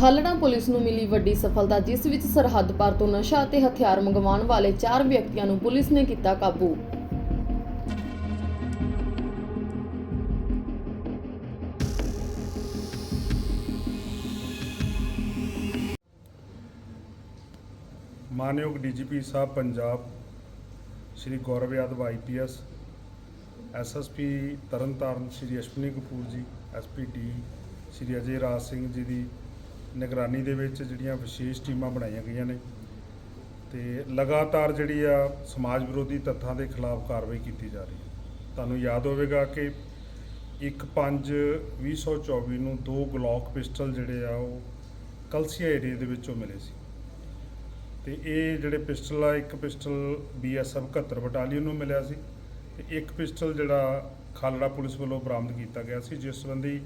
Khalra police ਨੂੰ ਮਿਲੀ ਵੱਡੀ ਸਫਲਤਾ, ਜਿਸ ਵਿੱਚ ਸਰਹੱਦ ਪਾਰ ਤੋਂ ਨਸ਼ਾ ਅਤੇ ਹਥਿਆਰ ਮੰਗਵਾਉਣ ਵਾਲੇ ਚਾਰ ਵਿਅਕਤੀਆਂ ਨੂੰ ਪੁਲਿਸ ਨੇ ਕੀਤਾ ਕਾਬੂ। ਮਾਨਯੋਗ ਡੀਜੀਪੀ ਸਾਹਿਬ Punjab, Shri Gaurav Yadav IPS SSP Tarn Taran Shri Ashwani Kapoor ji SPT Shri ਅਜੇ ਰਾਜ ਸਿੰਘ ਜੀ ਦੀ ਨਿਗਰਾਨੀ ਦੇ ਵਿੱਚ ਜਿਹੜੀਆਂ ਵਿਸ਼ੇਸ਼ ਟੀਮਾਂ ਬਣਾਈਆਂ ਗਈਆਂ ਨੇ ਤੇ ਲਗਾਤਾਰ ਜਿਹੜੀ ਆ ਸਮਾਜ ਵਿਰੋਧੀ ਤੱਥਾਂ ਦੇ ਖਿਲਾਫ ਕਾਰਵਾਈ ਕੀਤੀ ਜਾ ਰਹੀ ਹੈ। ਤੁਹਾਨੂੰ ਯਾਦ ਹੋਵੇਗਾ ਕਿ 1/5/2024 ਨੂੰ ਦੋ ਗਲੌਕ ਪਿਸਟਲ ਜਿਹੜੇ ਆ ਉਹ ਕਲਸੀਆ ਏਰੀਆ ਦੇ ਵਿੱਚੋਂ ਮਿਲੇ ਸੀ। ਤੇ ਇਹ ਜਿਹੜੇ ਪਿਸਟਲ ਆ, ਇੱਕ ਪਿਸਟਲ ਬੀਐਸਐਫ 71 ਬਟਾਲੀਅਨ ਨੂੰ ਮਿਲਿਆ ਸੀ ਤੇ ਇੱਕ ਪਿਸਟਲ ਜਿਹੜਾ ਖਾਲੜਾ ਪੁਲਿਸ ਵੱਲੋਂ ਬਰਾਮਦ ਕੀਤਾ ਗਿਆ ਸੀ, ਜਿਸ ਸੰਬੰਧੀ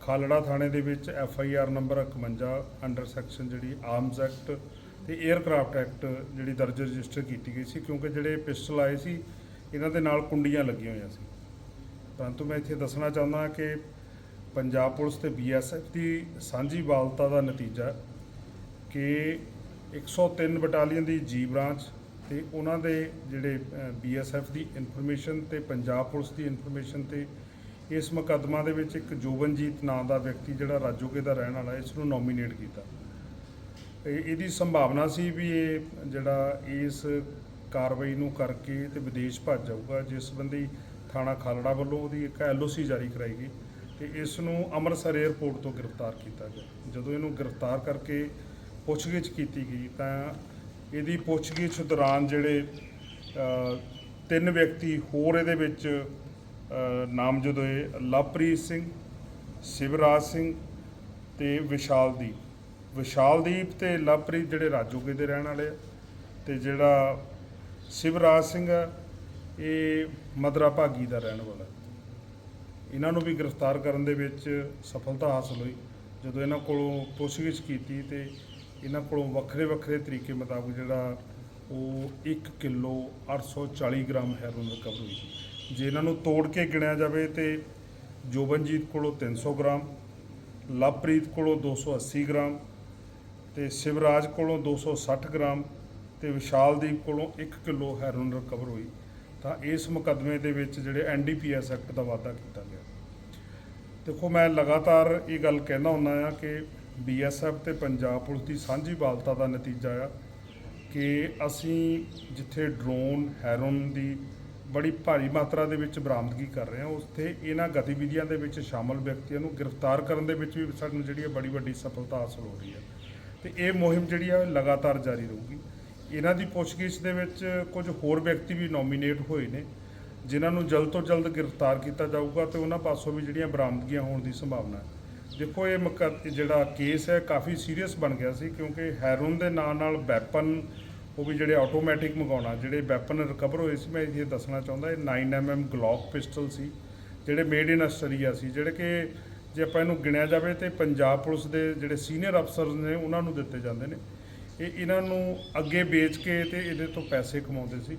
ਖਾਲੜਾ ਥਾਣੇ ਦੇ ਵਿੱਚ F I R number 51 under section ਜਿਹੜੀ ਆਰਮਸ ਐਕਟ ਤੇ 에ਅਰਕ੍ਰਾਫਟ ਐਕਟ ਜਿਹੜੀ ਦਰਜ ਰਜਿਸਟਰ ਕੀਤੀ ਗਈ ਸੀ, ਕਿਉਂਕਿ ਜਿਹੜੇ ਪਿਸਟਲ ਆਏ ਸੀ, ਇਹਨਾਂ ਦੇ ਨਾਲ ਕੁੰਡੀਆਂ ਲੱਗੀਆਂ ਹੋਈਆਂ ਸੀ। ਪਰੰਤੂ ਮੈਂ ਇੱਥੇ ਦੱਸਣਾ ਚਾਹੁੰਦਾ ਕਿ ਪੰਜਾਬ ਪੁਲਿਸ ਤੇ ਬੀਐਸਐਫ ਦੀ ਸਾਂਝੀ ਬਾਲਤਾ ਦਾ ਨਤੀਜਾ ਕਿ 103 ਬਟਾਲੀਅਨ ਦੀ ਜੀ ਬ੍ਰਾਂਚ ਤੇ ਉਹਨਾਂ ਦੇ ਜਿਹੜੇ ਬੀਐਸਐਫ ਦੀ ਇਨਫੋਰਮੇਸ਼ਨ ਤੇ ਪੰਜਾਬ ਪੁਲਿਸ ਦੀ ਇਨਫੋਰਮੇਸ਼ਨ ਤੇ ਇਸ ਮੁਕੱਦਮਾ ਦੇ ਵਿੱਚ ਇੱਕ ਜੋਬਨਜੀਤ ਨਾਂ ਦਾ ਵਿਅਕਤੀ ਜਿਹੜਾ ਰਾਜੋਕੇ ਦਾ ਰਹਿਣ ਵਾਲਾ ਇਸ ਨੂੰ ਨੋਮੀਨੇਟ ਕੀਤਾ। ਇਹ- ਇਹਦੀ ਸੰਭਾਵਨਾ ਸੀ ਵੀ ਇਹ ਜਿਹੜਾ ਇਸ ਕਾਰਵਾਈ ਨੂੰ ਕਰਕੇ ਤੇ ਵਿਦੇਸ਼ ਭੱਜ ਜਾਊਗਾ, ਜਿਸ ਸੰਬੰਧੀ ਥਾਣਾ ਖਾਲੜਾ ਵੱਲੋਂ ਉਹਦੀ ਇੱਕ ਐਲਓਸੀ ਜਾਰੀ ਕਰਾਈ ਗਈ ਤੇ ਇਸ ਨੂੰ ਅੰਮ੍ਰਿਤਸਰ 에ਅਰਪੋਰਟ ਤੋਂ ਗ੍ਰਿਫਤਾਰ ਕੀਤਾ ਗਿਆ। ਜਦੋਂ ਇਹਨੂੰ ਗ੍ਰਿਫਤਾਰ ਕਰਕੇ ਪੁੱਛਗਿੱਛ ਕੀਤੀ ਗਈ ਤਾਂ ਇਹਦੀ ਪੁੱਛਗਿੱਛ ਦੌਰਾਨ ਜਿਹੜੇ ਤਿੰਨ ਵਿਅਕਤੀ ਹੋਰ ਇਹਦੇ ਵਿੱਚ ਨਾਮਜ਼ਦ ਹੋਏ ਲਵਪ੍ਰੀਤ ਸਿੰਘ, ਸ਼ਿਵਰਾਜ ਸਿੰਘ ਤੇ ਵਿਸ਼ਾਲਦੀਪ। ਵਿਸ਼ਾਲਦੀਪ ਤੇ ਲਵਪ੍ਰੀਤ ਜਿਹੜੇ ਰਾਜੋਗੇ ਦੇ ਰਹਿਣ ਵਾਲੇ ਆ ਤੇ ਜਿਹੜਾ ਸ਼ਿਵਰਾਜ ਸਿੰਘ ਆ, ਇਹ ਮਦਰਾ ਭਾਗੀ ਦਾ ਰਹਿਣ ਵਾਲਾ। ਇਹਨਾਂ ਨੂੰ ਵੀ ਗ੍ਰਿਫਤਾਰ ਕਰਨ ਦੇ ਵਿੱਚ ਸਫਲਤਾ ਹਾਸਲ ਹੋਈ। ਜਦੋਂ ਇਹਨਾਂ ਕੋਲੋਂ ਪੁੱਛਗਿੱਛ ਕੀਤੀ ਤੇ ਇਹਨਾਂ ਕੋਲੋਂ ਵੱਖਰੇ ਵੱਖਰੇ ਤਰੀਕੇ ਮੁਤਾਬਕ ਜਿਹੜਾ ਉਹ 1 ਕਿਲੋ 840 ਗ੍ਰਾਮ ਹੈਰੋਇਨ ਰਿਕਵਰ ਹੋਈ ਜੇ ਇਹਨਾਂ ਨੂੰ ਤੋੜ ਕੇ ਗਿਣਿਆ ਜਾਵੇ ਤੇ ਜੋਬਨਜੀਤ ਕੋਲੋਂ 300 ਗ੍ਰਾਮ, ਲਵਪ੍ਰੀਤ ਕੋਲੋਂ 280 ਗ੍ਰਾਮ ਤੇ ਸ਼ਿਵਰਾਜ ਕੋਲੋਂ 260 ਗ੍ਰਾਮ ਤੇ ਵਿਸ਼ਾਲਦੀਪ ਕੋਲੋਂ 1 ਕਿਲੋ ਹੈਰੋਇਨ ਰਿਕਵਰ ਹੋਈ, ਤਾਂ ਇਸ ਮੁਕੱਦਮੇ ਦੇ ਵਿੱਚ ਜਿਹੜੇ ਐਨਡੀਪੀਐਸ ਐਕਟ ਦਾ ਵਾਅਦਾ ਕੀਤਾ ਗਿਆ। ਦੇਖੋ, ਮੈਂ ਲਗਾਤਾਰ ਇਹ ਗੱਲ ਕਹਿੰਦਾ ਹੁੰਦਾ ਆ ਕਿ ਬੀਐਸਐਫ ਤੇ ਪੰਜਾਬ ਪੁਲਿਸ ਦੀ ਸਾਂਝੀ ਬਾਲਤਾ ਦਾ ਨਤੀਜਾ ਆ ਕਿ ਅਸੀਂ ਜਿੱਥੇ ਡਰੋਨ ਹੈਰੋਨ ਦੀ ਬੜੀ ਭਾਰੀ ਮਾਤਰਾ ਦੇ ਵਿੱਚ ਬਰਾਮਦਗੀ ਕਰ ਰਹੇ ਹਾਂ। ਉੱਥੇ ਇਹਨਾਂ ਗਤੀਵਿਧੀਆਂ ਦੇ ਵਿੱਚ ਸ਼ਾਮਲ ਵਿਅਕਤੀਆਂ ਨੂੰ ਗ੍ਰਿਫਤਾਰ ਕਰਨ ਦੇ ਵਿੱਚ ਵੀ ਸਾਨੂੰ ਜਿਹੜੀ ਹੈ ਬੜੀ ਵੱਡੀ ਸਫਲਤਾ ਹਾਸਲ ਹੋ ਰਹੀ ਹੈ। ਤੇ ਇਹ ਮੁਹਿੰਮ ਜਿਹੜੀ ਆ ਲਗਾਤਾਰ ਜਾਰੀ ਰਹੂਗੀ। ਇਹਨਾਂ ਦੀ ਪੁੱਛਗਿੱਛ ਦੇ ਵਿੱਚ ਕੁਝ ਹੋਰ ਵਿਅਕਤੀ ਵੀ ਨੋਮੀਨੇਟ ਹੋਏ ਨੇ, ਜਿਨ੍ਹਾਂ ਨੂੰ ਜਲਦ ਤੋਂ ਜਲਦ ਗ੍ਰਿਫਤਾਰ ਕੀਤਾ ਜਾਊਗਾ ਤੇ ਉਹਨਾਂ ਪਾਸੋਂ ਵੀ ਜਿਹੜੀਆਂ ਬਰਾਮਦਗੀਆਂ ਹੋਣ ਦੀ ਸੰਭਾਵਨਾ ਹੈ। ਦੇਖੋ, ਇਹ ਮੁਕੱਦ- ਜਿਹੜਾ ਕੇਸ ਹੈ ਕਾਫੀ ਸੀਰੀਅਸ ਬਣ ਗਿਆ ਸੀ ਕਿਉਂਕਿ ਹੈਰੋਨ ਦੇ ਨਾਲ ਨਾਲ ਵੈਪਨ ਉਹ ਵੀ ਜਿਹੜੇ ਆਟੋਮੈਟਿਕ ਮੰਗਾਉਣਾ, ਜਿਹੜੇ ਵੈਪਨ ਰਿਕਵਰ ਹੋਏ ਸੀ, ਮੈਂ ਇਹ ਦੱਸਣਾ ਚਾਹੁੰਦਾ, ਇਹ 9mm ਗਲੌਕ ਪਿਸਟਲ ਸੀ, ਜਿਹੜੇ ਮੇਡ ਇਨ ਆਸਟਰੀਆ ਸੀ, ਜਿਹੜੇ ਕਿ ਜੇ ਆਪਾਂ ਇਹਨੂੰ ਗਿਣਿਆ ਜਾਵੇ ਤੇ ਪੰਜਾਬ ਪੁਲਿਸ ਦੇ ਜਿਹੜੇ ਸੀਨੀਅਰ ਅਫਸਰ ਨੇ, ਉਹਨਾਂ ਨੂੰ ਦਿੱਤੇ ਜਾਂਦੇ ਨੇ। ਇਹ ਇਹਨਾਂ ਨੂੰ ਅੱਗੇ ਵੇਚ ਕੇ ਤੇ ਇਹਦੇ ਤੋਂ ਪੈਸੇ ਕਮਾਉਂਦੇ ਸੀ।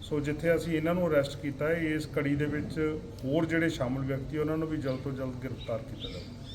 ਸੋ ਜਿੱਥੇ ਅਸੀਂ ਇਹਨਾਂ ਨੂੰ ਅਰੈਸਟ ਕੀਤਾ ਹੈ ਇਸ ਕੜੀ ਦੇ ਵਿੱਚ ਹੋਰ ਜਿਹੜੇ ਸ਼ਾਮਲ ਵਿਅਕਤੀ, ਉਹਨਾਂ ਨੂੰ ਵੀ ਜਲਦ ਤੋਂ ਜਲਦ ਗ੍ਰਿਫਤਾਰ ਕੀਤਾ ਜਾਵੇ